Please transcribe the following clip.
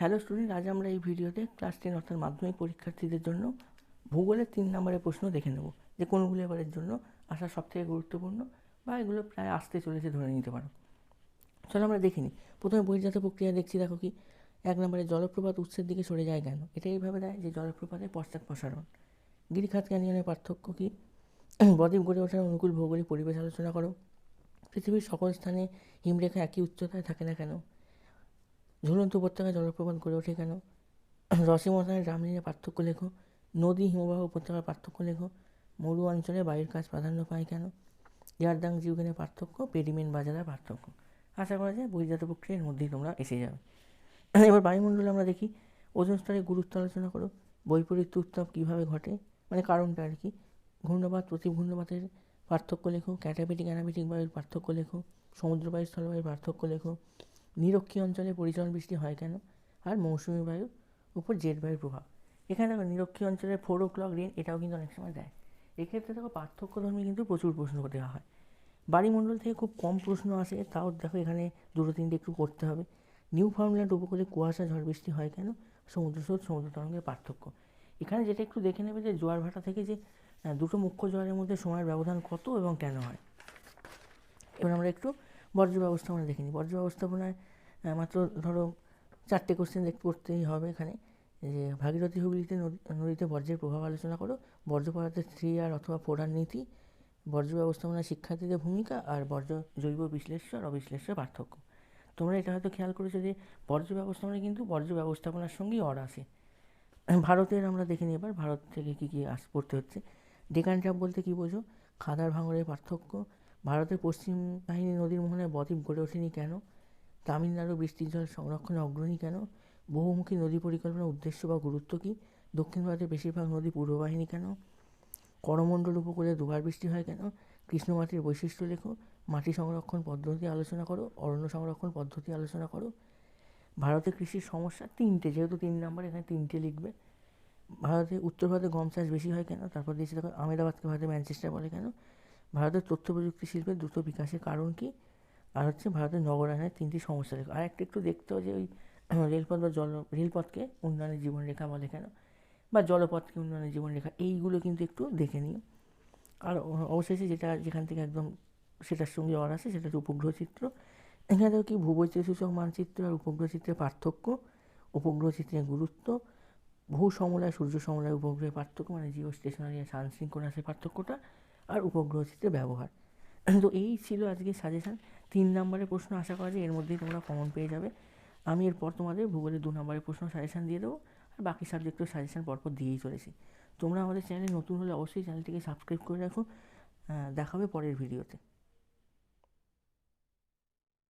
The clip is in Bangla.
হ্যালো স্টুডেন্ট, আজ আমরা এই ভিডিওতে ক্লাস টেন অর্থাৎ মাধ্যমিক পরীক্ষার্থীদের জন্য ভূগোলের তিন নম্বরের প্রশ্ন দেখে নেব, যে কোনগুলো এবারের জন্য আসা সবথেকে গুরুত্বপূর্ণ বা এগুলো প্রায় আসতে চলেছে ধরে নিতে পারো। চলো আমরা দেখে নিই। প্রথমে বহির্জাত প্রক্রিয়া দেখছি, দেখো কি, এক নম্বরে জলপ্রপাত উৎসের দিকে সরে যায় কেন? এটা এইভাবে দেয় যে জলপ্রপাতের পশ্চাৎ প্রসারণ। গিরিখাত ক্যানিয়নের পার্থক্য কী? বদ্বীপ গড়ে ওঠার অনুকূল ভৌগোলিক পরিবেশ আলোচনা করো। পৃথিবীর সকল স্থানে হিমরেখা একই উচ্চতায় থাকে না কেন? ঝুলন্ত উপত্যকায় জলপ্রপাত গড়ে ওঠে কেন? রসিমতানের রামলীলা পার্থক্য লেখো। নদী হিমবাহ উপত্যকার পার্থক্য লেখো। মরু অঞ্চলে বায়ুর কাজ প্রাধান্য পায় কেন? ইয়ারদাং জিউগেনের পার্থক্য পেডিমেন্ট বাজারের পার্থক্য। আশা করা যায় বহির্জাত প্রক্রিয়ার মধ্যেই তোমরা এসে যাবে। এবার বায়ুমণ্ডলে আমরা দেখি, ওজন স্তরে গুরুত্ব আলোচনা করো। বৈপরীত্য উত্তাপ কীভাবে ঘটে? মানে কারণটা আর কি? ঘূর্ণবাত প্রতি ঘূর্ণবাতের পার্থক্য লেখো। ক্যাটাবেটিক, অ্যানাবেটিক বায়ুর পার্থক্য লেখো। সমুদ্র বায়ু স্থলবায়ুর পার্থক্য লেখো। নিরক্ষী অঞ্চলে পরিচলন বৃষ্টি হয় কেন? আর মৌসুমী বায়ুর উপর জেট বায়ুর প্রভাব। এখানে দেখো নিরক্ষী অঞ্চলের ফোর ও ক্লক রেন এটাও কিন্তু অনেক সময় দেয়। এক্ষেত্রে দেখো পার্থক্যধর্মী কিন্তু প্রচুর প্রশ্ন দেওয়া হয়। বাড়িমণ্ডল থেকে খুব কম প্রশ্ন আসে, তাও দেখো এখানে দুটো তিনটে একটু করতে হবে। নিউ ফাউন্ডল্যান্ড উপকূলে কুয়াশা, ঝড় বৃষ্টি হয় কেন? সমুদ্র স্রোত, সমুদ্র তরঙ্গের পার্থক্য। এখানে যেটা একটু দেখে নেবে যে, জোয়ার ভাটা থেকে যে দুটো মুখ্য জোয়ারের মধ্যে সময়ের ব্যবধান কত এবং কেন হয়? এবার আমরা একটু বর্জ্য ব্যবস্থাপনা দেখে নিই বর্জ্য ব্যবস্থাপনায় মাত্র ধরো চারটে কোশ্চেন দেখতে পড়তেই হবে এখানে। যে ভাগীরথী হুগলিতে নদীতে বর্জ্যের প্রভাব আলোচনা করো। বর্জ্য পদার্থের থ্রি আর অথবা ফোর আর নীতি, বর্জ্য ব্যবস্থাপনা শিক্ষার্থীদের ভূমিকা আর বর্জ্য জৈব বিশ্লেষ্য আর অবিশ্লেষ্য পার্থক্য। তোমরা এটা হয়তো খেয়াল করেছ যে বর্জ্য ব্যবস্থাপনা কিন্তু বর্জ্য ব্যবস্থাপনার সঙ্গেই অর আসে ভারতের আমরা দেখে নিই এবার, ভারত থেকে কী কী আস, পড়তে হচ্ছে। ডেকান ট্রাপ বলতে কী বোঝো? খাদার ভাঙড়ের পার্থক্য ভারতের পশ্চিম বাহিনী নদীর মোহনায় বদ্বীপ গড়ে ওঠেনি কেন? তামিলনাড়ু বৃষ্টির জল সংরক্ষণে অগ্রণী কেন? বহুমুখী নদী পরিকল্পনার উদ্দেশ্য বা গুরুত্ব কী? দক্ষিণ ভারতের বেশিরভাগ নদী পূর্ব বাহিনী কেন? করমণ্ডল উপকূলে দুবার বৃষ্টি হয় কেন? কৃষ্ণ মাটির বৈশিষ্ট্য লেখো। মাটি সংরক্ষণ পদ্ধতি আলোচনা করো। অরণ্য সংরক্ষণ পদ্ধতি আলোচনা করো। ভারতে কৃষির সমস্যা তিনটে, যেহেতু তিন নম্বর, এখানে তিনটে লিখবে। ভারতে, উত্তর ভারতে গম চাষ বেশি হয় কেন? তারপর দিয়েছে দেখো, আহমেদাবাদকে ভারতে ম্যানচেস্টার বলে কেন? ভারতের তথ্য প্রযুক্তি শিল্পের দ্রুত বিকাশের কারণ কি? আর হচ্ছে ভারতের নগরায়নের তিনটি সমস্যা লেখো। আর একটা একটু দেখতে হবে যে ওই রেলপথ বা জল রেলপথকে উন্নয়নের জীবনরেখা বলে কেন? বা জলপথকে উন্নয়নের জীবনরেখা? এইগুলো কিন্তু একটু দেখে নিও। আর অবশেষে যেটা যেখান থেকে একদম সেটার সঙ্গে অর আছে, সেটা হচ্ছে উপগ্রহ চিত্র। এখানে দেখো কি ভূবৈচিত্র সূচক মানচিত্র আর উপগ্রহ চিত্রের পার্থক্য? উপগ্রহ চিত্রের গুরুত্ব? ভূ সমলয় সূর্য সমলয় উপগ্রহের পার্থক্য? মানে জিও স্টেশনারি আর সানসিঙ্কোনাসের পার্থক্যটা? আর উপগ্রহ চিত্রে ব্যবহার। তো এই ছিল আজকে সাজেশান তিন নম্বরের প্রশ্ন আশা করা যায় এর মধ্যেই তোমরা কমন পেয়ে যাবে। আমি এরপর তোমাদের ভূগোলের দু নম্বরের প্রশ্ন সাজেশান দিয়ে দেবো আর বাকি সাবজেক্টের সাজেশান পরপর দিয়েই চলেছি। তোমরা আমাদের চ্যানেলে নতুন হলে অবশ্যই চ্যানেলটিকে সাবস্ক্রাইব করে রাখো। দেখাবে পরের ভিডিওতে